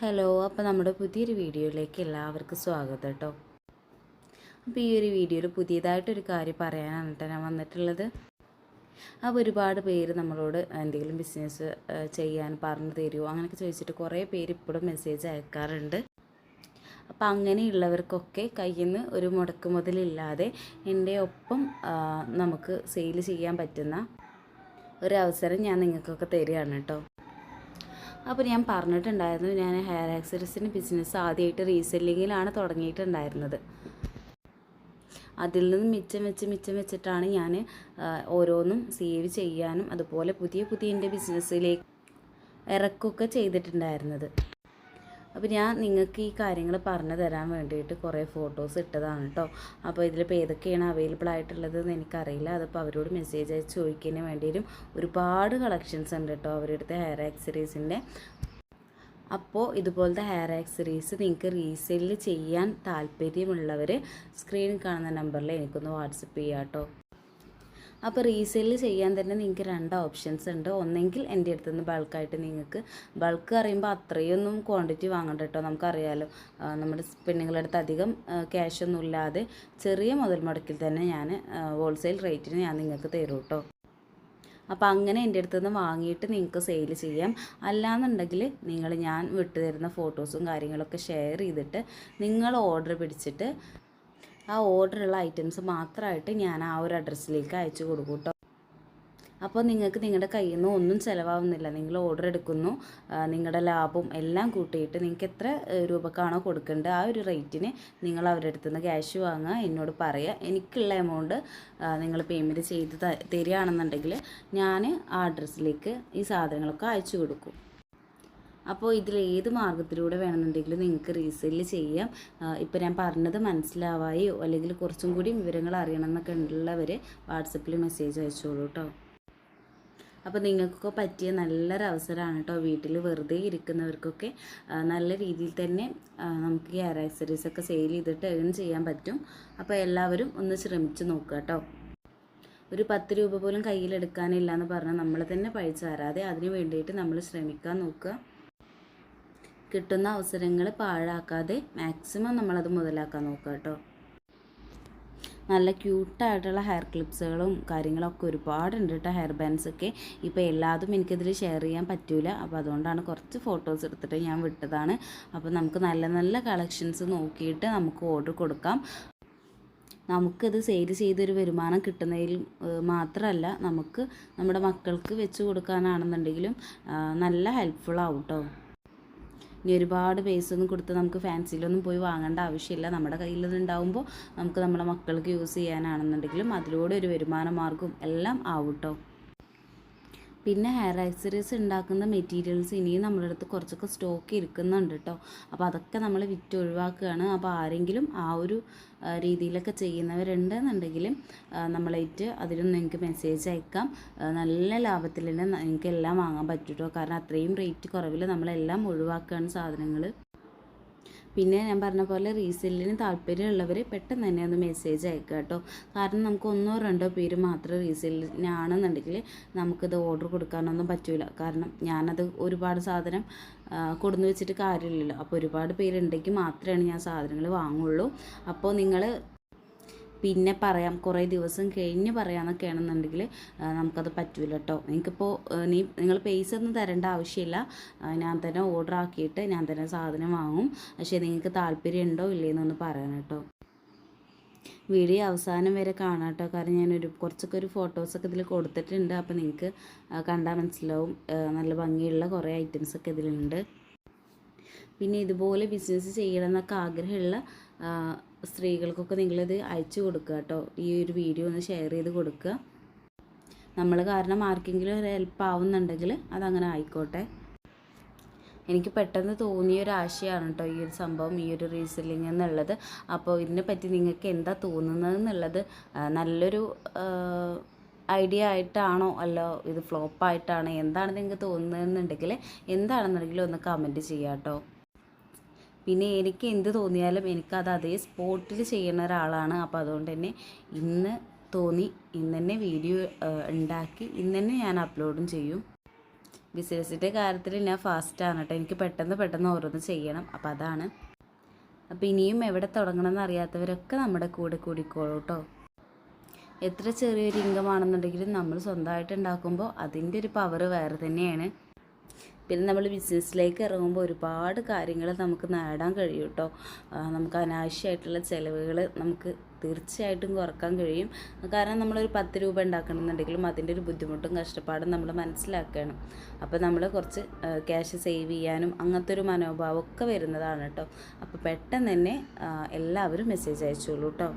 Hello അപ്പോൾ നമ്മുടെ പുതിയൊരു വീഡിയോയിലേക്ക് എല്ലാവർക്കും സ്വാഗതം കേട്ടോ അപ്പോൾ ഈ ഒരു വീഡിയോയിൽ പുതിയതായിട്ടൊരു കാര്യം പറയാനാണ് ഞാൻ വന്നിട്ടുള്ളത്. അപ്പോൾ ഒരുപാട് പേര് നമ്മളോട് എന്തെങ്കിലും ബിസിനസ് ചെയ്യാൻ പറഞ്ഞു തരുമോ അങ്ങനെയൊക്കെ ചോദിച്ചിട്ട് കുറേ പേര് ഇപ്പോഴും മെസ്സേജ് അയക്കാറുണ്ട്. അപ്പം അങ്ങനെയുള്ളവർക്കൊക്കെ കയ്യിൽ നിന്ന് ഒരു മുടക്ക് മുതലില്ലാതെ എന്റെ ഒപ്പം നമുക്ക് സെയിൽ ചെയ്യാൻ പറ്റുന്ന ഒരു അവസരം ഞാൻ നിങ്ങൾക്കൊക്കെ തരികയാണ് കേട്ടോ അപ്പോൾ ഞാൻ പറഞ്ഞിട്ടുണ്ടായിരുന്നു ഞാൻ ഹെയർ ആക്സറീസിന്റെ ബിസിനസ് ആദ്യമായിട്ട് റീസെല്ലിങ്ങിലാണ് തുടങ്ങിയിട്ടുണ്ടായിരുന്നത്. അതിൽ നിന്ന് മിച്ചം വെച്ച് മിച്ചം വെച്ചിട്ടാണ് ഞാൻ ഓരോന്നും സേവ് ചെയ്യാനും അതുപോലെ പുതിയ പുതിയ എന്റെ ബിസിനസ്സിലേക്ക് ഇറക്കുകയൊക്കെ ചെയ്തിട്ടുണ്ടായിരുന്നത്. അപ്പോൾ ഞാൻ നിങ്ങൾക്ക് ഈ കാര്യങ്ങൾ പറഞ്ഞു തരാൻ വേണ്ടിയിട്ട് കുറേ ഫോട്ടോസ് ഇട്ടതാണ് കേട്ടോ അപ്പോൾ ഇതിലിപ്പോൾ ഏതൊക്കെയാണ് അവൈലബിൾ ആയിട്ടുള്ളത് എന്ന് എനിക്കറിയില്ല. അതിപ്പോൾ അവരോട് മെസ്സേജ് അയച്ച് ചോദിക്കുന്നതിന് വേണ്ടിയിട്ടും ഒരുപാട് കളക്ഷൻസ് ഉണ്ട് കേട്ടോ അവരുടെ ഹെയർ ആക്സറീസിന്റെ അപ്പോൾ ഇതുപോലത്തെ ഹെയർ ആക്സറീസ് നിങ്ങൾക്ക് റീസെയിൽ ചെയ്യാൻ താല്പര്യമുള്ളവർ സ്ക്രീനിൽ കാണുന്ന നമ്പറിൽ എനിക്കൊന്ന് വാട്സപ്പ് ചെയ്യാം കേട്ടോ അപ്പോൾ റീസെയിൽ ചെയ്യാൻ തന്നെ നിങ്ങൾക്ക് രണ്ട് ഓപ്ഷൻസ് ഉണ്ട്. ഒന്നെങ്കിൽ എന്റെ അടുത്ത് നിന്ന് ബൾക്കായിട്ട് നിങ്ങൾക്ക് ബൾക്ക് അറിയുമ്പോൾ അത്രയൊന്നും ക്വാണ്ടിറ്റി വാങ്ങണ്ട കേട്ടോ. നമുക്കറിയാലോ നമ്മുടെ പെണ്ണുങ്ങളുടെ അടുത്ത് അധികം ക്യാഷ് ഒന്നും ഇല്ലാതെ ചെറിയ മുതൽ മുടക്കിൽ തന്നെ ഞാൻ ഹോൾസെയിൽ റേറ്റിന് ഞാൻ നിങ്ങൾക്ക് തരും കേട്ടോ. അപ്പോൾ അങ്ങനെ എന്റെ അടുത്ത് നിന്ന് വാങ്ങിയിട്ട് നിങ്ങൾക്ക് സെയിൽ ചെയ്യാം. അല്ലാന്നുണ്ടെങ്കിൽ നിങ്ങൾ ഞാൻ വിട്ടുതരുന്ന ഫോട്ടോസും കാര്യങ്ങളൊക്കെ ഷെയർ ചെയ്തിട്ട് നിങ്ങൾ ഓർഡർ പിടിച്ചിട്ട് ആ ഓർഡറുള്ള ഐറ്റംസ് മാത്രമായിട്ട് ഞാൻ ആ ഒരു അഡ്രസ്സിലേക്ക് അയച്ചു കൊടുക്കും കേട്ടോ അപ്പോൾ നിങ്ങൾക്ക് നിങ്ങളുടെ കയ്യിൽ നിന്ന് ഒന്നും ചിലവാകുന്നില്ല നിങ്ങൾ ഓർഡർ എടുക്കുന്നു. നിങ്ങളുടെ ലാഭം എല്ലാം കൂട്ടിയിട്ട് നിങ്ങൾക്ക് എത്ര രൂപക്കാണോ കൊടുക്കേണ്ടത് ആ ഒരു റേറ്റിന് നിങ്ങൾ അവരുടെ അടുത്ത് നിന്ന് ക്യാഷ് വാങ്ങുക എന്നോട് പറയുക എനിക്കുള്ള എമൗണ്ട് നിങ്ങൾ പേയ്മെന്റ് ചെയ്ത് തരികയാണെന്നുണ്ടെങ്കിൽ ഞാൻ ആ അഡ്രസ്സിലേക്ക് ഈ സാധനങ്ങളൊക്കെ അയച്ചു കൊടുക്കും. അപ്പോൾ ഇതിൽ ഏത് മാർഗത്തിലൂടെ വേണമെന്നുണ്ടെങ്കിലും നിങ്ങൾക്ക് റീസെയിൽ ചെയ്യാം. ഇപ്പോൾ ഞാൻ പറഞ്ഞത് മനസ്സിലാവായോ അല്ലെങ്കിൽ കുറച്ചും കൂടി വിവരങ്ങൾ അറിയണം എന്നൊക്കെ ഉള്ളവർ വാട്സപ്പിൽ മെസ്സേജ് അയച്ചോളൂ കേട്ടോ. അപ്പോൾ നിങ്ങൾക്കൊക്കെ പറ്റിയ നല്ലൊരു അവസരമാണ് കേട്ടോ വീട്ടിൽ വെറുതെ ഇരിക്കുന്നവർക്കൊക്കെ. നല്ല രീതിയിൽ തന്നെ നമുക്ക് ഈ ഹെയർ ഒക്കെ സെയിൽ ചെയ്തിട്ട് ഏൺ ചെയ്യാൻ പറ്റും. അപ്പോൾ എല്ലാവരും ഒന്ന് ശ്രമിച്ച് നോക്കുക കേട്ടോ. ഒരു പത്ത് രൂപ പോലും കയ്യിലെടുക്കാനില്ല എന്ന് പറഞ്ഞാൽ നമ്മൾ തന്നെ പഴിച്ചു തരാതെ അതിന് വേണ്ടിയിട്ട് നമ്മൾ ശ്രമിക്കാൻ നോക്കുക. കിട്ടുന്ന അവസരങ്ങൾ പാഴാക്കാതെ മാക്സിമം നമ്മളത് മുതലാക്കാൻ നോക്കുക കേട്ടോ. നല്ല ക്യൂട്ടായിട്ടുള്ള ഹെയർ ക്ലിപ്സുകളും കാര്യങ്ങളൊക്കെ ഒരുപാടുണ്ട് കേട്ടോ ഹെയർ ബാൻഡ്സ് ഒക്കെ. ഇപ്പോൾ എല്ലാതും എനിക്കിതിൽ ഷെയർ ചെയ്യാൻ പറ്റൂല. അപ്പോൾ അതുകൊണ്ടാണ് കുറച്ച് ഫോട്ടോസ് എടുത്തിട്ട് ഞാൻ വിട്ടതാണ്. അപ്പോൾ നമുക്ക് നല്ല നല്ല കളക്ഷൻസ് നോക്കിയിട്ട് നമുക്ക് ഓർഡർ കൊടുക്കാം. നമുക്കിത് സെയിൽ ചെയ്തൊരു വരുമാനം കിട്ടുന്നതിൽ മാത്രമല്ല നമുക്ക് നമ്മുടെ മക്കൾക്ക് വെച്ച് കൊടുക്കാനാണെന്നുണ്ടെങ്കിലും നല്ല ഹെൽപ്ഫുൾ ആവും കേട്ടോ. ഇനി ഒരുപാട് ഒന്നും കൊടുത്ത് നമുക്ക് ഫാൻസിയിലൊന്നും പോയി വാങ്ങേണ്ട ആവശ്യമില്ല. നമ്മുടെ കയ്യിൽ ഉണ്ടാവുമ്പോൾ നമുക്ക് നമ്മുടെ മക്കൾക്ക് യൂസ് ചെയ്യാനാണെന്നുണ്ടെങ്കിലും അതിലൂടെ ഒരു വരുമാന മാർഗവും എല്ലാം ആവും കേട്ടോ പിന്നെ ഹെയർ ആക്സറീസ് ഉണ്ടാക്കുന്ന മെറ്റീരിയൽസ് ഇനിയും നമ്മുടെ അടുത്ത് കുറച്ചൊക്കെ സ്റ്റോക്ക് ഇരിക്കുന്നുണ്ട് കേട്ടോ അപ്പോൾ അതൊക്കെ നമ്മൾ വിറ്റ് ഒഴിവാക്കുകയാണ് അപ്പോൾ ആരെങ്കിലും ആ ഒരു രീതിയിലൊക്കെ ചെയ്യുന്നവരുണ്ടെന്നുണ്ടെങ്കിലും നമ്മളേറ്റ് അതിലൊന്നും നിങ്ങൾക്ക് മെസ്സേജ് അയക്കാം. നല്ല ലാഭത്തിൽ തന്നെ നിങ്ങൾക്ക് എല്ലാം വാങ്ങാൻ പറ്റും കേട്ടോ കാരണം അത്രയും റേറ്റ് കുറവിൽ നമ്മളെല്ലാം ഒഴിവാക്കുകയാണ് സാധനങ്ങൾ പിന്നെ ഞാൻ പറഞ്ഞ പോലെ റീസെല്ലിന് താല്പര്യമുള്ളവർ പെട്ടെന്ന് തന്നെ ഒന്ന് മെസ്സേജ് അയക്കുക കേട്ടോ. കാരണം നമുക്ക് ഒന്നോ രണ്ടോ പേര് മാത്രം റീസെല്ലിനാണെന്നുണ്ടെങ്കിൽ നമുക്കിത് ഓർഡർ കൊടുക്കാനൊന്നും പറ്റില്ല കാരണം ഞാനത് ഒരുപാട് സാധനം കൊടുന്ന് വെച്ചിട്ട് കാര്യമില്ലല്ലോ. അപ്പോൾ ഒരുപാട് പേരുണ്ടെങ്കിൽ മാത്രമേ ഞാൻ സാധനങ്ങൾ വാങ്ങുള്ളൂ. അപ്പോൾ നിങ്ങൾ പിന്നെ പറയാം. കുറേ ദിവസം കഴിഞ്ഞ് പറയാമെന്നൊക്കെയാണെന്നുണ്ടെങ്കിൽ നമുക്കത് പറ്റൂല കേട്ടോ നിങ്ങൾക്കിപ്പോൾ നീ നിങ്ങൾ പൈസ ഒന്നും തരേണ്ട ആവശ്യമില്ല. ഞാൻ തന്നെ ഓർഡർ ആക്കിയിട്ട് ഞാൻ തന്നെ സാധനം വാങ്ങും. പക്ഷേ നിങ്ങൾക്ക് താല്പര്യം ഉണ്ടോ ഇല്ലയെന്നൊന്ന് പറയണം കേട്ടോ വീഡിയോ അവസാനം വരെ കാണാം കേട്ടോ കാരണം ഞാനൊരു കുറച്ചൊക്കെ ഒരു ഫോട്ടോസൊക്കെ ഇതിൽ കൊടുത്തിട്ടുണ്ട്. അപ്പോൾ നിങ്ങൾക്ക് കണ്ടാൽ മനസ്സിലാവും. നല്ല ഭംഗിയുള്ള കുറേ ഐറ്റംസൊക്കെ ഇതിലുണ്ട്. പിന്നെ ഇതുപോലെ ബിസിനസ് ചെയ്യണമെന്നൊക്കെ ആഗ്രഹമുള്ള സ്ത്രീകൾക്കൊക്കെ നിങ്ങളിത് അയച്ചു കൊടുക്കുക കേട്ടോ. ഈ ഒരു വീഡിയോ ഒന്ന് ഷെയർ ചെയ്ത് കൊടുക്കുക. നമ്മൾ കാരണം ആർക്കെങ്കിലും ഒരു ഹെൽപ്പ് ആവുന്നുണ്ടെങ്കിൽ അതങ്ങനെ ആയിക്കോട്ടെ. എനിക്ക് പെട്ടെന്ന് തോന്നിയ ഒരു ആശയമാണ് കേട്ടോ ഈ ഒരു സംഭവം ഈ ഒരു റീസെല്ലിംഗ് എന്നുള്ളത്. അപ്പോൾ ഇതിനെപ്പറ്റി നിങ്ങൾക്ക് എന്താ തോന്നുന്നത് എന്നുള്ളത് നല്ലൊരു ഐഡിയ ആയിട്ടാണോ അല്ലോ ഇത് ഫ്ലോപ്പായിട്ടാണോ എന്താണ് നിങ്ങൾക്ക് തോന്നുന്നതെന്നുണ്ടെങ്കിൽ എന്താണെന്നുണ്ടെങ്കിലും ഒന്ന് കമന്റ് ചെയ്യാം കേട്ടോ. പിന്നെ എനിക്ക് എന്ത് തോന്നിയാലും എനിക്കത് അതേ സ്പോട്ടിൽ ചെയ്യുന്ന ഒരാളാണ്. അപ്പോൾ അതുകൊണ്ട് തന്നെ ഇന്ന് തോന്നി ഇന്ന് തന്നെ വീഡിയോ ഉണ്ടാക്കി ഇന്ന് തന്നെ ഞാൻ അപ്ലോഡും ചെയ്യും. ബിസിനസ്സിന്റെ കാര്യത്തിൽ ഞാൻ ഫാസ്റ്റാണ് കേട്ടോ. എനിക്ക് പെട്ടെന്ന് പെട്ടെന്ന് ഓരോന്ന് ചെയ്യണം. അപ്പോൾ അതാണ്. അപ്പോൾ ഇനിയും എവിടെ തുടങ്ങണം എന്നറിയാത്തവരൊക്കെ നമ്മുടെ കൂടെ കൂടിക്കോളൂ കേട്ടോ. എത്ര ചെറിയൊരു ഇൻകം ആണെന്നുണ്ടെങ്കിലും നമ്മൾ സ്വന്തമായിട്ട് ഉണ്ടാക്കുമ്പോൾ അതിന്റെ ഒരു പവർ വേറെ തന്നെയാണ്. പിന്നെ നമ്മൾ ബിസിനസ്സിലേക്ക് ഇറങ്ങുമ്പോൾ ഒരുപാട് കാര്യങ്ങൾ നമുക്ക് നേടാൻ കഴിയും കേട്ടോ നമുക്ക് അനാവശ്യമായിട്ടുള്ള ചിലവുകൾ നമുക്ക് തീർച്ചയായിട്ടും കുറയ്ക്കാൻ കഴിയും. കാരണം നമ്മളൊരു പത്ത് രൂപ ഉണ്ടാക്കണമെന്നുണ്ടെങ്കിലും അതിന്റെ ഒരു ബുദ്ധിമുട്ടും കഷ്ടപ്പാടും നമ്മൾ മനസ്സിലാക്കണം അപ്പോൾ നമ്മൾ കുറച്ച് ക്യാഷ് സേവ് ചെയ്യാനും അങ്ങനത്തെ ഒരു മനോഭാവമൊക്കെ വരുന്നതാണ് കേട്ടോ. അപ്പോൾ പെട്ടെന്ന് തന്നെ എല്ലാവരും മെസ്സേജ് അയച്ചോളൂ കേട്ടോ.